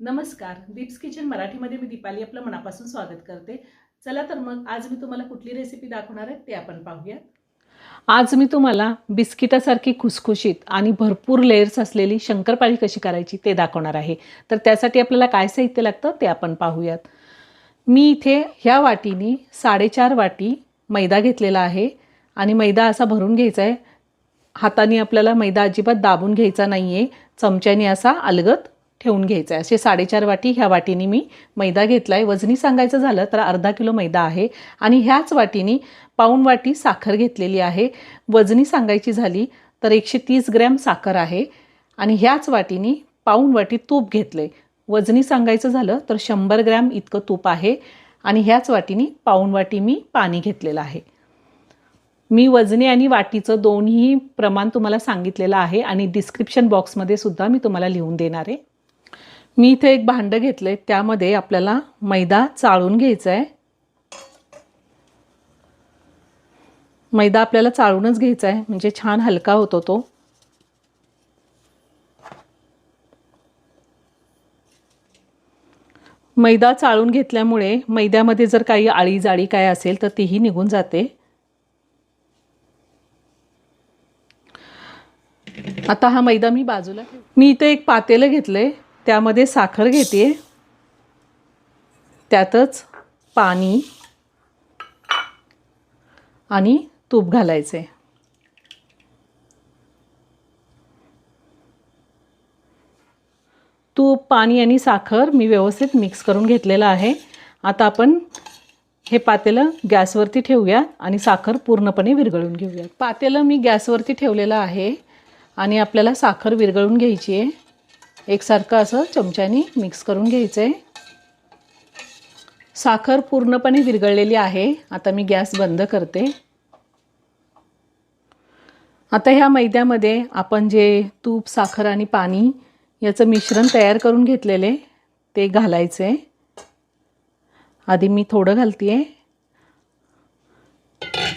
नमस्कार. दीप्स किचन मराठीमध्ये मी दीपाली आपलं मनापासून स्वागत करते. चला तर मग आज मी तुम्हाला कुठली रेसिपी दाखवणार आहे ते आपण पाहूया आज मी तुम्हाला बिस्किटासारखी खुसखुशीत आणि भरपूर लेयर्स असलेली शंकरपाळी कशी करायची ते दाखवणार आहे. तर त्यासाठी आपल्याला काय साहित्य लागतं ते आपण पाहूयात. मी इथे ह्या वाटीने साडेचार वाटी मैदा घेतलेला आहे आणि मैदा असा भरून घ्यायचा आहे. हाताने आपल्याला मैदा अजिबात दाबून घ्यायचा नाही आहे चमच्याने असा अलगत ठेवून घ्यायचं आहे असे साडेचार वाटी ह्या वाटीने मी मैदा घेतला आहे वजनी सांगायचं झालं तर अर्धा किलो मैदा आहे. आणि ह्याच वाटीने पाऊण वाटी साखर घेतलेली आहे. वजनी सांगायची झाली तर एकशे तीस ग्रॅम साखर आहे. आणि ह्याच वाटीने पाऊण वाटी तूप घेतलं आहे वजनी सांगायचं झालं तर शंभर ग्रॅम इतकं तूप आहे. आणि ह्याच वाटीने पाऊण वाटी मी पाणी घेतलेलं आहे. मी वजनी आणि वाटीचं दोन्ही प्रमाण तुम्हाला सांगितलेलं आहे. आणि डिस्क्रिप्शन बॉक्समध्ये सुद्धा मी तुम्हाला लिहून देणार आहे. मी इथे एक भांडं घेतलं आहे त्यामध्ये आपल्याला मैदा चाळून घ्यायचा आहे मैदा आपल्याला चाळूनच घ्यायचा आहे म्हणजे छान हलका होतो तो. मैदा चाळून घेतल्यामुळे मैद्यामध्ये जर काही आळी जाळी काय असेल तर तीही निघून जाते. आता हा मैदा मी बाजूला मी इथे एक पातेलं घेतलंय. त्यामध्ये साखर घेते. त्यातच पाणी आणि तूप घालायचे. तूप पाणी आणि साखर मी व्यवस्थित मिक्स करून घेतलेलं आहे. आता आपण हे पातेलं गॅसवरती ठेवूया आणि साखर पूर्णपणे विरघळून घेऊया पातेलं मी गॅसवरती ठेवलेलं आहे आणि आपल्याला साखर विरघळून घ्यायची आहे. एकसारखं असं चमच्याने मिक्स करून घ्यायचं आहे साखर पूर्णपणे विरघळलेली आहे. आता मी गॅस बंद करते. आता ह्या मैद्यामध्ये आपण जे तूप साखर आणि पाणी याचं मिश्रण तयार करून घेतलेले ते घालायचं आहे आधी मी थोडं घालते आहे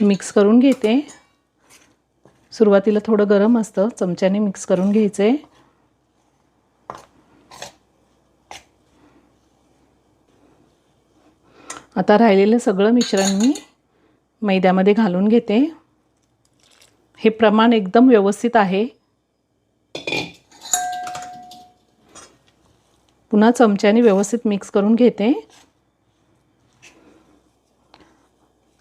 मिक्स करून घेते. सुरुवातीला थोडं गरम असतं चमच्याने मिक्स करून घ्यायचं आहे आता राहिलेलं सगळं मिश्रण मी मैद्यामध्ये घालून घेते. हे प्रमाण एकदम व्यवस्थित आहे. पुन्हा चमच्याने व्यवस्थित मिक्स करून घेते.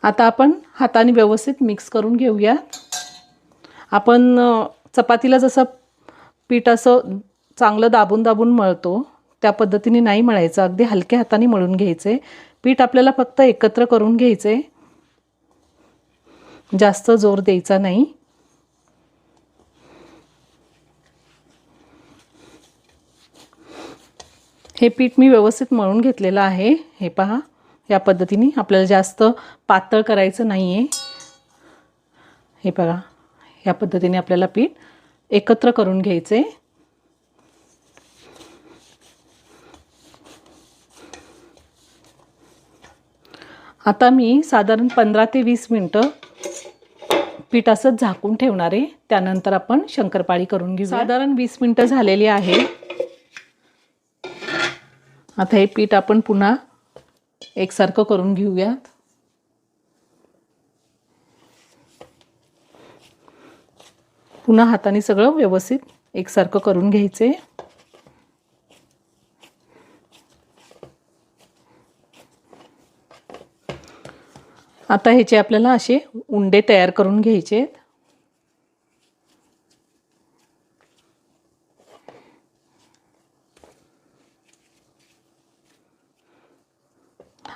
आता आपण हाताने व्यवस्थित मिक्स करून घेऊया आपण चपातीला जसं पीठ असं चांगलं दाबून दाबून मळतो त्या पद्धतीने नाही मळायचं अगदी हलक्या हाताने मळून घ्यायचे. पीठ आपल्याला फक्त एकत्र करून घ्यायचे. जास्त जोर द्यायचा नाही. हे पीठ मी व्यवस्थित मळून घेतलेलं आहे. हे पहा. या पद्धतीने आपल्याला जास्त पातळ करायचं नाही आहे हे बघा. या पद्धतीने आपल्याला पीठ एकत्र करून घ्यायचं. आता मी साधारण पंधरा ते वीस मिनटं पीठ असं झाकून ठेवणार आहे. त्यानंतर आपण शंकरपाळी करून घेऊ साधारण वीस मिनटं झालेली आहे. आता हे पीठ आपण पुन्हा एकसारखं करून घेऊयात. पुन्हा हाताने सगळं व्यवस्थित एकसारखं करून घ्यायचे. आता ह्याचे आपल्याला असे उंडे तयार करून घ्यायचे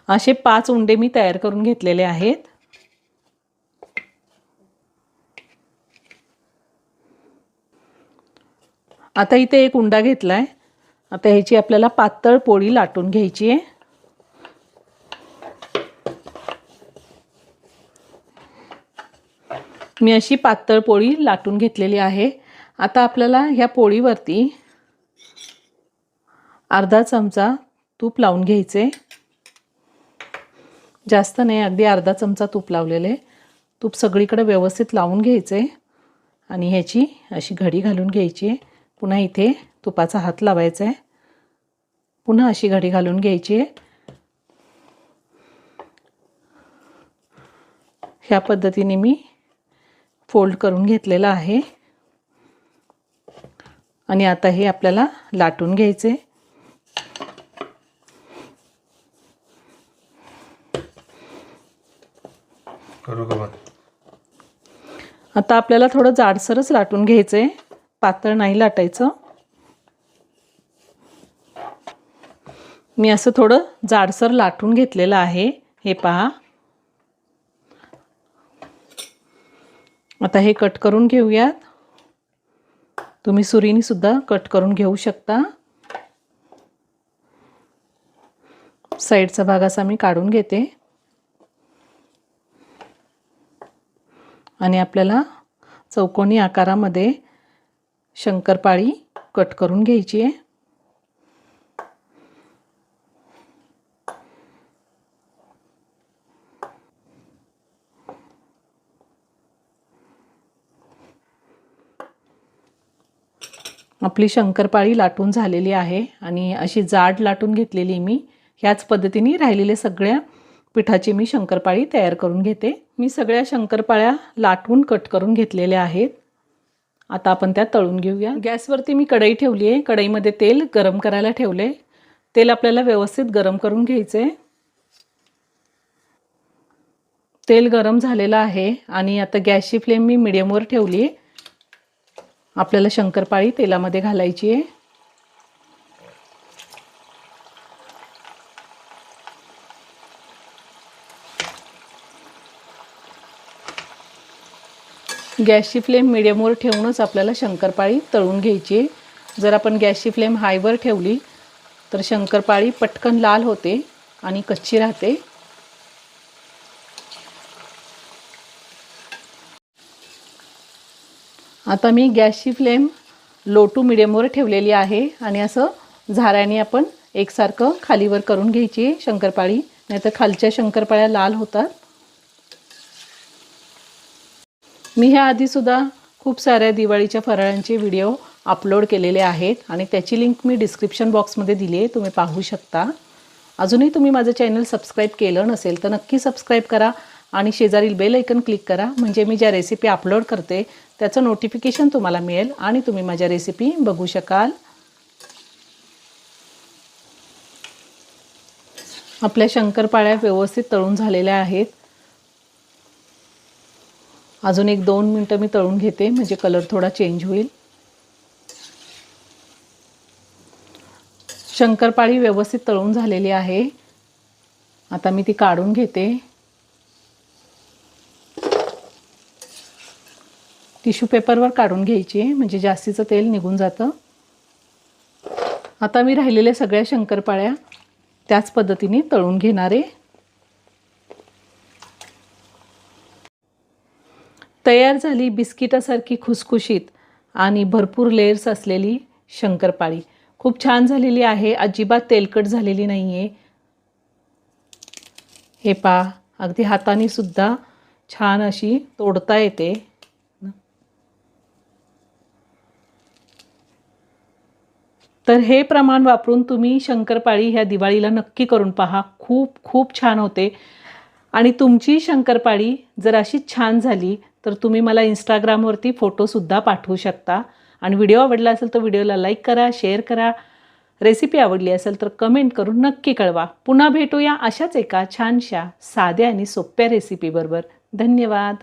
असे पाच उंडे मी तयार करून घेतलेले आहेत. आता इथे एक उंडा घेतला आहे आता ह्याची आपल्याला पातळ पोळी लाटून घ्यायची आहे. मी अशी पातळ पोळी लाटून घेतलेली आहे. आता आपल्याला ह्या पोळीवरती अर्धा चमचा तूप लावून घ्यायचे. जास्त नाही अगदी अर्धा चमचा तूप लावलेले. तूप सगळीकडे व्यवस्थित लावून घ्यायचे. आणि ह्याची अशी घडी घालून घ्यायची. पुन्हा इथे तुपाचा हात लावायचा. आहे पुन्हा अशी घडी घालून घ्यायची. आहे ह्या पद्धतीने मी फोल्ड करून घेतलेलं आहे. आणि आता हे आपल्याला लाटून घ्यायचे. आता आपल्याला थोडं जाडसरच लाटून घ्यायचं आहे पातळ नाही लाटायचं. मी असं थोडं जाडसर लाटून घेतलेलं आहे. हे पहा. आता हे कट करून घेऊयात. तुम्ही सुरीने सुद्धा कट करून घेऊ शकता. साईडचा भाग असा मी काढून घेते. आणि आपल्याला चौकोनी आकारामध्ये शंकरपाळी कट करून घ्यायची आहे. आपली शंकरपाळी लाटून झालेली आहे आणि अशी जाड लाटून घेतलेली मी. ह्याच पद्धतीने राहिलेल्या सगळ्या पिठाची मी शंकरपाळी तयार करून घेते. मी सगळ्या शंकरपाळ्या लाटून कट करून घेतलेल्या आहेत. आता आपण त्या तळून घेऊया. गॅसवरती मी कढई ठेवली आहे कढईमध्ये तेल गरम करायला ठेवले. तेल आपल्याला व्यवस्थित गरम करून घ्यायचे. तेल गरम झालेलं आहे आणि आता गॅसची फ्लेम मी मिडियमवर ठेवली आहे आपल्याला शंकरपाळी तेलामध्ये घालायची आहे. गॅसची फ्लेम मिडियमवर ठेवूनच आपल्याला शंकरपाळी तळून घ्यायची आहे. जर आपण गॅसची फ्लेम हायवर ठेवली तर शंकरपाळी पटकन लाल होते आणि कच्ची राहते. आता मी गॅसची फ्लेम लो टू मिडियमवर ठेवलेली आहे आणि असं झाऱ्याने आपण एकसारखं खालीवर करून घ्यायची शंकरपाळी. नाहीतर खालच्या शंकरपाळ्या लाल होतात. मी ह्या आधीसुद्धा खूप साऱ्या दिवाळीच्या फराळांचे व्हिडिओ अपलोड केलेले आहेत आणि त्याची लिंक मी डिस्क्रिप्शन बॉक्समध्ये दिली आहे तुम्ही पाहू शकता. अजूनही तुम्ही माझं चॅनल सबस्क्राईब केलं नसेल तर नक्की सबस्क्राईब करा आणि शेजारील बेल ऐकन क्लिक करा. म्हणजे मी ज्या रेसिपी अपलोड करते त्याचं नोटिफिकेशन तुम्हाला मिळेल आणि तुम्ही माझ्या रेसिपी बघू शकाल. आपल्या शंकरपाळ्या व्यवस्थित तळून झालेल्या आहेत. अजून एक दोन मिनटं मी तळून घेते म्हणजे कलर थोडा चेंज होईल. शंकरपाळी व्यवस्थित तळून झालेली आहे. आता मी ती काढून घेते. टिश्यू पेपरवर काढून घ्यायची म्हणजे जास्तीचं तेल निघून जातं. आता मी राहिलेल्या सगळ्या शंकरपाळ्या त्याच पद्धतीने तळून घेणार आहे. तयार झाली बिस्किटासारखी खुसखुशीत आणि भरपूर लेयर्स असलेली शंकरपाळी. खूप छान झालेली आहे. अजिबात तेलकट झालेली नाही आहे हे पा अगदी हाताने सुद्धा छान अशी तोडता येते. तर हे प्रमाण वापरून तुम्ही शंकरपाळी ह्या दिवाळीला नक्की करून पहा. खूप खूप छान होते. आणि तुमची शंकरपाळी जर अशी छान झाली तर तुम्ही मला इंस्टाग्रामवरती फोटोसुद्धा पाठवू शकता. आणि व्हिडिओ आवडला असेल तर व्हिडिओला लाईक करा शेअर करा. रेसिपी आवडली असेल तर कमेंट करून नक्की कळवा. पुन्हा भेटूया अशाच एका छानशा साध्या आणि सोप्या रेसिपीबरोबर धन्यवाद.